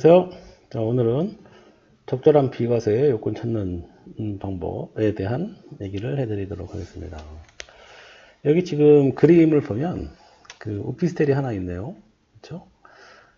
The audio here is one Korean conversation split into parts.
안녕하세요. 자, 오늘은 적절한 비과세 요건 찾는 음, 방법에 대한 얘기를 해드리도록 하겠습니다. 여기 지금 그림을 보면 그 오피스텔이 하나 있네요. 그렇죠?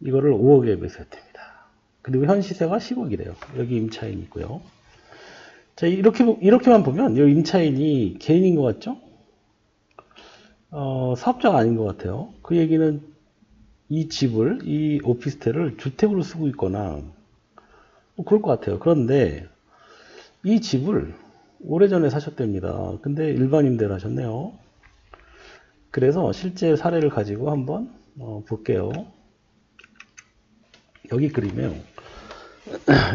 이거를 5억에 매수했답니다. 그리고 현 시세가 10억이래요. 여기 임차인이 있고요. 자, 이렇게, 보- 이렇게만 보면 이 임차인이 개인인 것 같죠? 어, 사업자가 아닌 것 같아요. 그 얘기는 이 집을, 이 오피스텔을 주택으로 쓰고 있거나, 뭐 그럴 것 같아요. 그런데, 이 집을 오래전에 사셨답니다. 근데 일반 임대를 하셨네요. 그래서 실제 사례를 가지고 한번 어, 볼게요. 여기 그림에요.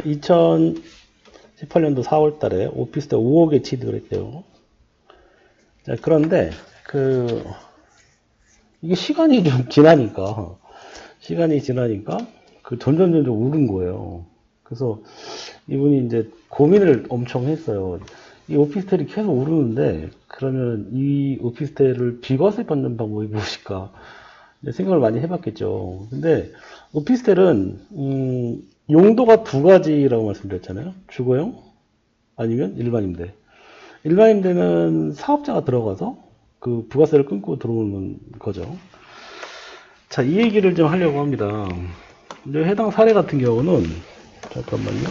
2018년도 4월 달에 오피스텔 5억에 취득을 했대요. 자, 그런데, 그, 이게 시간이 좀 지나니까, 시간이 지나니까, 그 점점 점점 오른 거예요. 그래서 이분이 이제 고민을 엄청 했어요. 이 오피스텔이 계속 오르는데, 그러면 이 오피스텔을 비과세 받는 방법이 무엇일까? 생각을 많이 해봤겠죠. 근데 오피스텔은, 음, 용도가 두 가지라고 말씀드렸잖아요. 주거용? 아니면 일반 임대. 일반 임대는 사업자가 들어가서 그 부가세를 끊고 들어오는 거죠. 자, 이 얘기를 좀 하려고 합니다. 이제 해당 사례 같은 경우는 잠깐만요.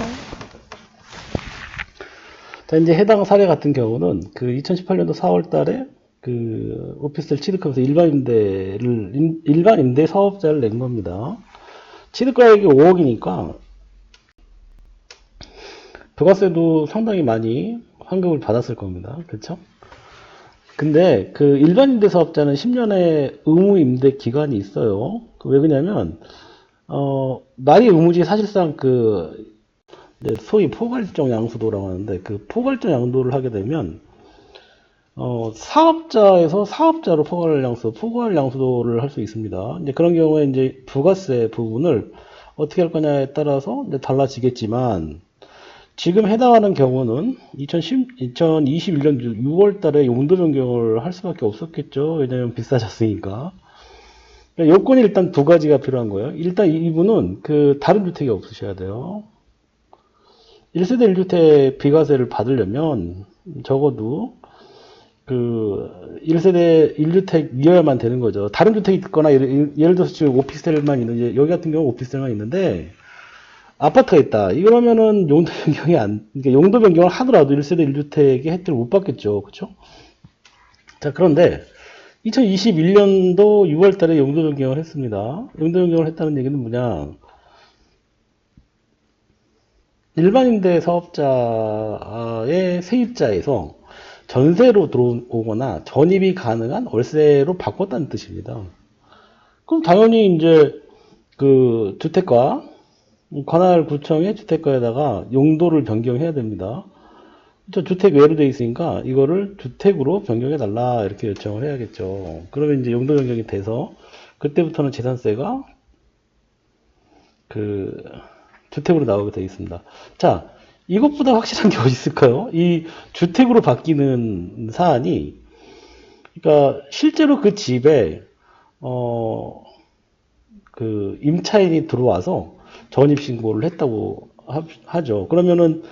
자, 이제 해당 사례 같은 경우는 그 2018년도 4월 달에 그 오피스텔 취득하면서 일반 임대를 임- 일반 임대 사업자를 낸 겁니다. 취득가액이 5억이니까 부가세도 상당히 많이 환급을 받았을 겁니다. 그렇죠? 근데 그 일반 임대 사업자는 10년의 의무 임대 기간이 있어요. 그왜 그러냐면 어 말이 의무지 사실상 그 소위 포괄적 양수도라고 하는데 그 포괄적 양도를 하게 되면 어 사업자에서 사업자로 포괄 양수, 포괄 양수도를 할 수 있습니다. 이제 그런 경우에 이제 부가세 부분을 어떻게 할 거냐에 따라서 이제 달라지겠지만 지금 해당하는 경우는 2010, 2021년 6월 달에 용도 변경을 할 수밖에 없었겠죠. 왜냐면 비싸졌으니까. 그러니까 요건이 일단 두 가지가 필요한 거예요. 일단 이분은 그 다른 주택이 없으셔야 돼요. 1세대 1주택 비과세를 받으려면 적어도 그 1세대 1주택이어야만 되는 거죠. 다른 주택이 있거나 예를, 예를 들어서 지금 오피스텔만 있는 이제 여기 같은 경우 오피스텔만 있는데 아파트가 있다. 이러면은 용도 변경이 안, 그러니까 용도 변경을 하더라도 1세대 1주택의 혜택을 못 받겠죠. 그쵸? 자, 그런데 2021년도 6월 달에 용도 변경을 했습니다. 용도 변경을 했다는 얘기는 뭐냐? 일반 임대 사업자의 세입자에서 전세로 들어오거나 전입이 가능한 월세로 바꿨다는 뜻입니다. 그럼 당연히 이제 그 주택가 관할 구청의 주택가에다가 용도를 변경해야 됩니다. 저 주택 외로 돼 있으니까 이거를 주택으로 변경해 달라 이렇게 요청을 해야겠죠. 그러면 이제 용도 변경이 돼서 그때부터는 재산세가 그 주택으로 나오게 되어 있습니다. 자, 이것보다 확실한 게 어디 있을까요? 이 주택으로 바뀌는 사안이 그러니까 실제로 그 집에 어 그 임차인이 들어와서 전입 신고를 했다고 하, 죠 그러면은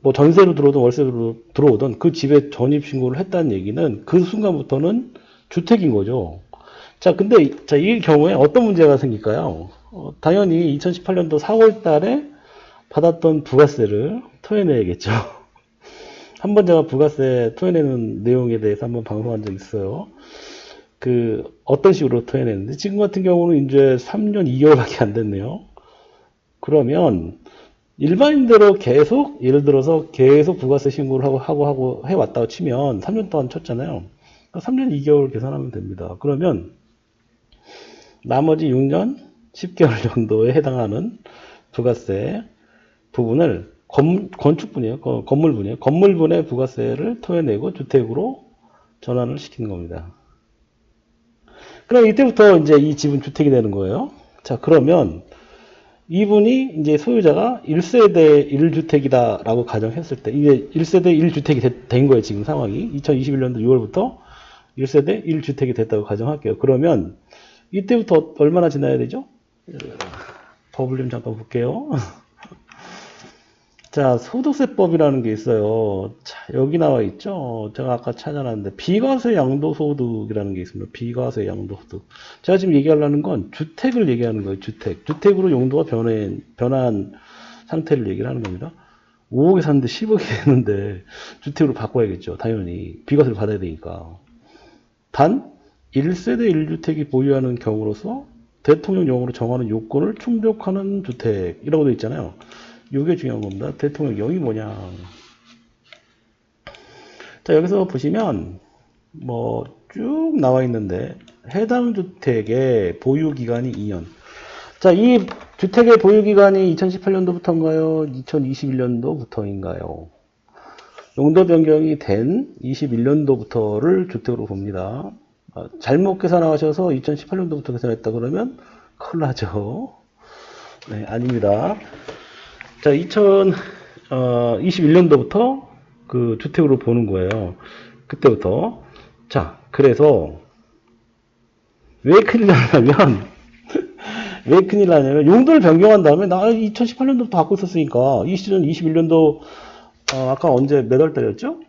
뭐 전세로 들어오든 월세로 들어오든 그 집에 전입 신고를 했다는 얘기는 그 순간부터는 주택인 거죠. 자, 근데 자, 이 경우에 어떤 문제가 생길까요? 어, 당연히 2018년도 4월 달에 받았던 부가세를 토해내야겠죠. 한 번 제가 부가세 토해내는 내용에 대해서 한번 방송한 적 있어요. 그 어떤 식으로 토해내는데 지금 같은 경우는 이제 3년 2개월밖에 안 됐네요. 그러면 일반인대로 계속 예를 들어서 계속 부가세 신고를 하고 하고 하고 해왔다고 치면 3년 동안 쳤잖아요. 3년 2개월 계산하면 됩니다. 그러면 나머지 6년 10개월 정도에 해당하는 부가세 부분을 건, 건축분이에요. 거- 건물분이에요. 건물분의 부가세를 토해내고 주택으로 전환을 시키는 겁니다. 그럼 이때부터 이제 이 집은 주택이 되는 거예요. 자, 그러면 이분이 이제 소유자가 1세대 1주택이다라고 가정했을 때, 이게 1세대 1주택이 된 거예요, 지금 상황이. 2021년도 6월부터 1세대 1주택이 됐다고 가정할게요. 그러면 이때부터 얼마나 지나야 되죠? 법을 좀 잠깐 볼게요. 자, 소득세법이라는 게 있어요. 자, 여기 나와 있죠? 제가 아까 찾아놨는데, 비과세 양도소득이라는 게 있습니다. 비과세 양도소득. 제가 지금 얘기하려는 건 주택을 얘기하는 거예요, 주택. 주택으로 용도가 변해, 변한 상태를 얘기를 하는 겁니다. 5억에 샀는데 10억이 됐는데, 주택으로 바꿔야겠죠, 당연히. 비과세를 받아야 되니까. 단, 1세대 1주택이 보유하는 경우로서 대통령령으로 정하는 요건을 충족하는 주택이라고 되어 있잖아요. 이게 중요한 겁니다. 대통령령이 뭐냐. 자, 여기서 보시면, 뭐, 쭉 나와 있는데, 해당 주택의 보유 기간이 2년. 자, 이 주택의 보유 기간이 2018년도부터인가요? 2021년도부터인가요? 용도 변경이 된 21년도부터를 주택으로 봅니다. 아, 잘못 계산하셔서 2018년도부터 계산했다 그러면 큰일 나죠. 네, 아닙니다. 자, 2021년도부터 그 주택으로 보는 거예요. 그때부터. 자, 그래서 왜 큰일 나냐면 왜 큰일 나냐면 용도를 변경한 다음에 나 2018년도부터 갖고 있었으니까 이 시즌 21년도 어, 아까 언제 몇 월 달이었죠?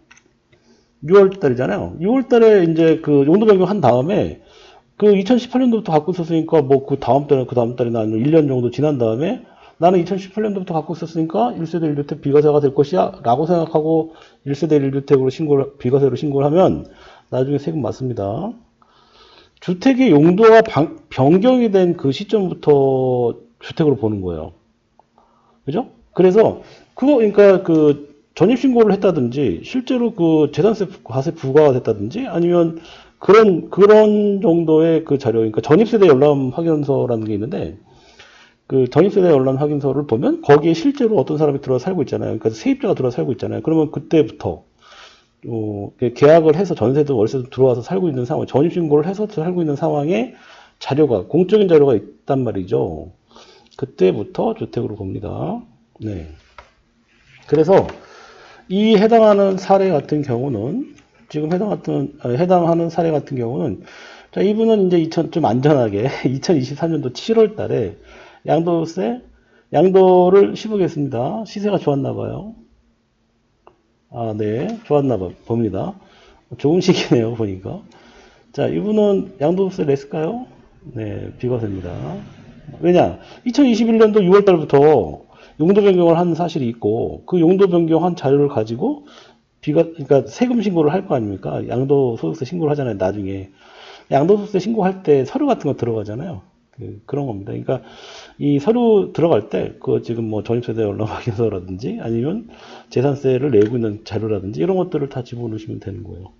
6월 달이잖아요. 6월 달에 이제 그 용도 변경한 다음에 그 2018년도부터 갖고 있었으니까 뭐 그 다음 달에 그 다음 달이나 아니면 1년 정도 지난 다음에 나는 2018년도부터 갖고 있었으니까 1세대 1주택 비과세가 될 것이야 라고 생각하고 1세대 1주택으로 신고를 비과세로 신고를 하면 나중에 세금 맞습니다. 주택의 용도가 방- 변경이 된 그 시점부터 주택으로 보는 거예요. 그죠? 그래서 그거 그러니까 그 전입 신고를 했다든지 실제로 그 재산세 과세 부과가 됐다든지 아니면 그런 그런 정도의 그 자료 그러니까 전입세대 열람 확인서라는 게 있는데 그 전입세대 열람 확인서를 보면 거기에 실제로 어떤 사람이 들어와 살고 있잖아요. 그러니까 세입자가 들어와 살고 있잖아요. 그러면 그때부터 어, 그 계약을 해서 전세도 월세도 들어와서 살고 있는 상황, 전입 신고를 해서 살고 있는 상황에 자료가 공적인 자료가 있단 말이죠. 그때부터 주택으로 봅니다. 네. 그래서 이 해당하는 사례 같은 경우는 지금 해당하는 아, 해당하는 사례 같은 경우는 자 이분은 이제 2000 좀 안전하게 2024년도 7월 달에 양도세 양도를 시보겠습니다. 시세가 좋았나 봐요. 아, 네. 좋았나 봐, 봅니다. 좋은 시기네요, 보니까. 자, 이분은 양도세 냈을까요? 네, 비과세입니다. 왜냐? 2021년도 6월 달부터 용도 변경을 한 사실이 있고, 그 용도 변경한 자료를 가지고 비가, 그러니까 세금 신고를 할 거 아닙니까? 양도 소득세 신고를 하잖아요, 나중에. 양도 소득세 신고할 때 서류 같은 거 들어가잖아요. 그, 그런 겁니다. 그러니까 이 서류 들어갈 때, 그 지금 뭐 전입세대 열람 확인서라든지 아니면 재산세를 내고 있는 자료라든지 이런 것들을 다 집어넣으시면 되는 거예요.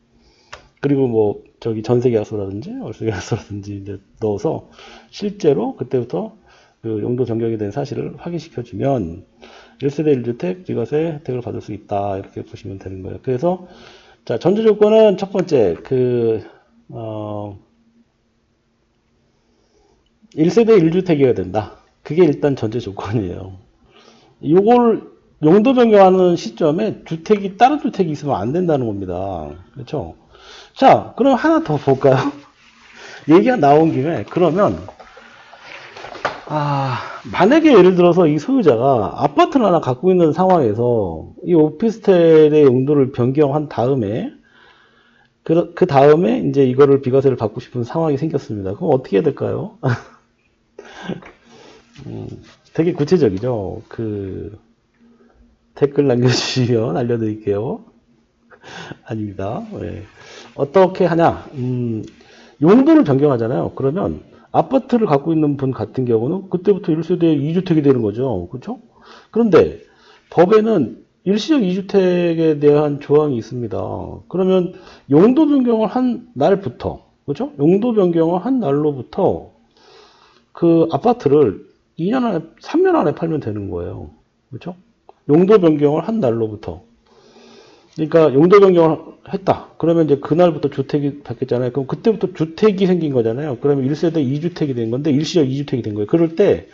그리고 뭐 저기 전세계약서라든지 월세계약서라든지 이제 넣어서 실제로 그때부터 그 용도 변경이 된 사실을 확인시켜 주면 1세대 1주택 비과세 혜택을 받을 수 있다 이렇게 보시면 되는 거예요. 그래서 자 전제 조건은 첫 번째 그 어, 1세대 1주택이어야 된다. 그게 일단 전제 조건이에요. 요걸 용도 변경하는 시점에 주택이 다른 주택이 있으면 안 된다는 겁니다. 그렇죠? 자, 그럼 하나 더 볼까요? 얘기가 나온 김에 그러면 아, 만약에 예를 들어서 이 소유자가 아파트를 하나 갖고 있는 상황에서 이 오피스텔의 용도를 변경한 다음에 그, 그 다음에 이제 이거를 비과세를 받고 싶은 상황이 생겼습니다. 그럼 어떻게 해야 될까요? 음, 되게 구체적이죠. 그 댓글 남겨주시면 알려드릴게요. 아닙니다. 네. 어떻게 하냐? 음, 용도를 변경하잖아요. 그러면 아파트를 갖고 있는 분 같은 경우는 그때부터 1세대 2주택이 되는 거죠. 그렇죠? 그런데 법에는 일시적 2주택에 대한 조항이 있습니다. 그러면 용도 변경을 한 날부터 그렇죠? 용도 변경을 한 날로부터 그 아파트를 2년 안에 3년 안에 팔면 되는 거예요. 그렇죠? 용도 변경을 한 날로부터 그러니까 용도 변경을 했다. 그러면 이제 그날부터 주택이 바뀌었잖아요. 그럼 그때부터 주택이 생긴 거잖아요. 그러면 1세대 2주택이 된 건데 일시적 2주택이 된 거예요. 그럴 때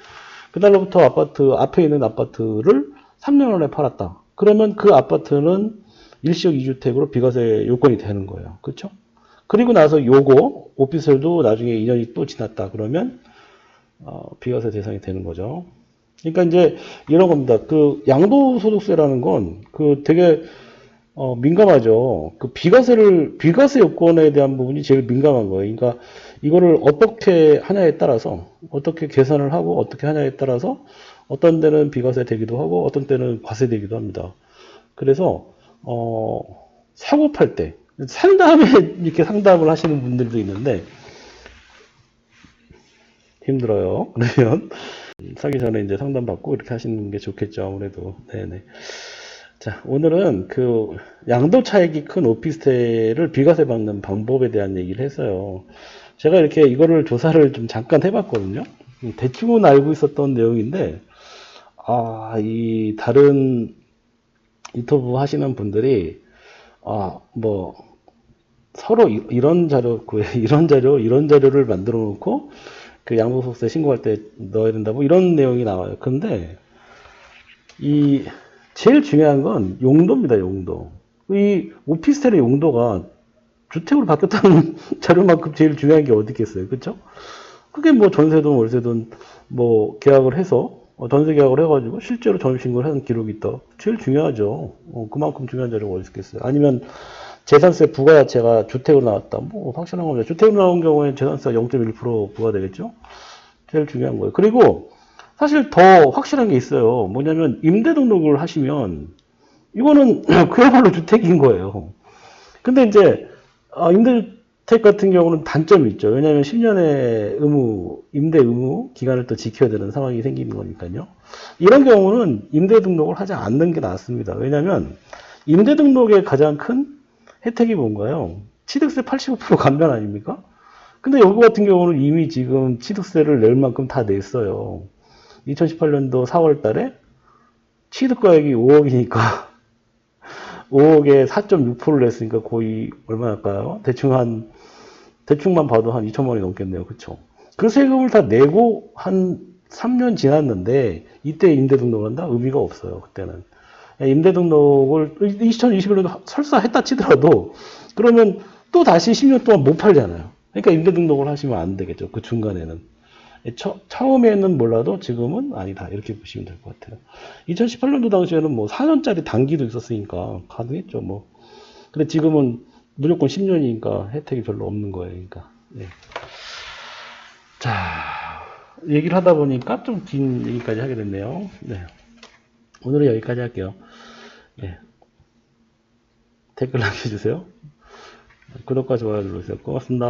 그날로부터 아파트 앞에 있는 아파트를 3년 안에 팔았다. 그러면 그 아파트는 일시적 2주택으로 비과세 요건이 되는 거예요. 그렇죠? 그리고 나서 요거 오피스텔도 나중에 2년이 또 지났다. 그러면 어, 비과세 대상이 되는 거죠. 그러니까 이제 이런 겁니다. 그 양도소득세라는 건 그 되게 어, 민감하죠. 그 비과세를 비과세 요건에 대한 부분이 제일 민감한 거예요. 그러니까 이거를 어떻게 하냐에 따라서 어떻게 계산을 하고 어떻게 하냐에 따라서 어떤 때는 비과세 되기도 하고 어떤 때는 과세 되기도 합니다. 그래서 어, 사고 팔 때 산 다음에 이렇게 상담을 하시는 분들도 있는데 힘들어요. 그러면 사기 전에 이제 상담 받고 이렇게 하시는 게 좋겠죠. 아무래도. 네네. 자, 오늘은 그 양도 차익이 큰 오피스텔을 비과세 받는 방법에 대한 얘기를 했어요. 제가 이렇게 이거를 조사를 좀 잠깐 해봤거든요. 대충은 알고 있었던 내용인데, 아, 이 다른 유튜브 하시는 분들이, 아, 뭐, 서로 이- 이런 자료, 이런 자료, 이런 자료를 만들어 놓고, 그 양도소득세 신고할 때 넣어야 된다, 뭐 이런 내용이 나와요. 근데, 이, 제일 중요한 건 용도입니다, 용도. 이 오피스텔의 용도가 주택으로 바뀌었다는 자료만큼 제일 중요한 게 어디 있겠어요. 그쵸? 그게 뭐 전세든 월세든 뭐 계약을 해서 어, 전세 계약을 해가지고 실제로 전입신고를 하는 기록이 있다. 제일 중요하죠. 어, 그만큼 중요한 자료가 어디 있겠어요. 아니면 재산세 부과 자체가 주택으로 나왔다. 뭐 확실한 겁니다. 주택으로 나온 경우에 재산세가 0.1% 부과되겠죠. 제일 중요한 거예요. 그리고 사실 더 확실한 게 있어요. 뭐냐면 임대 등록을 하시면 이거는 그야말로 주택인 거예요. 근데 이제 어, 임대주택 같은 경우는 단점이 있죠. 왜냐하면 10년의 의무, 임대 의무 기간을 또 지켜야 되는 상황이 생기는 거니까요. 이런 경우는 임대 등록을 하지 않는 게 낫습니다. 왜냐하면 임대 등록의 가장 큰 혜택이 뭔가요? 취득세 85% 감면 아닙니까? 근데 여기 같은 경우는 이미 지금 취득세를 낼 만큼 다 냈어요. 2018년도 4월 달에 취득가액이 5억이니까 5억에 4.6%를 냈으니까 거의 얼마일까요? 대충 한 대충만 봐도 한 2천만 원이 넘겠네요. 그쵸? 그 세금을 다 내고 한 3년 지났는데 이때 임대 등록을 한다? 의미가 없어요. 그때는. 임대 등록을 2021년도 설사 했다 치더라도 그러면 또 다시 10년 동안 못 팔잖아요. 그러니까 임대 등록을 하시면 안 되겠죠. 그 중간에는. 처, 처음에는 몰라도 지금은 아니다. 이렇게 보시면 될 것 같아요. 2018년도 당시에는 뭐 4년짜리 단기도 있었으니까 가능했죠. 뭐. 근데 지금은 무조건 10년이니까 혜택이 별로 없는 거예요. 그러니까. 네. 자, 얘기를 하다 보니까 좀 긴 얘기까지 하게 됐네요. 네. 오늘은 여기까지 할게요. 네. 댓글 남겨주세요. 구독과 좋아요 눌러주세요. 고맙습니다.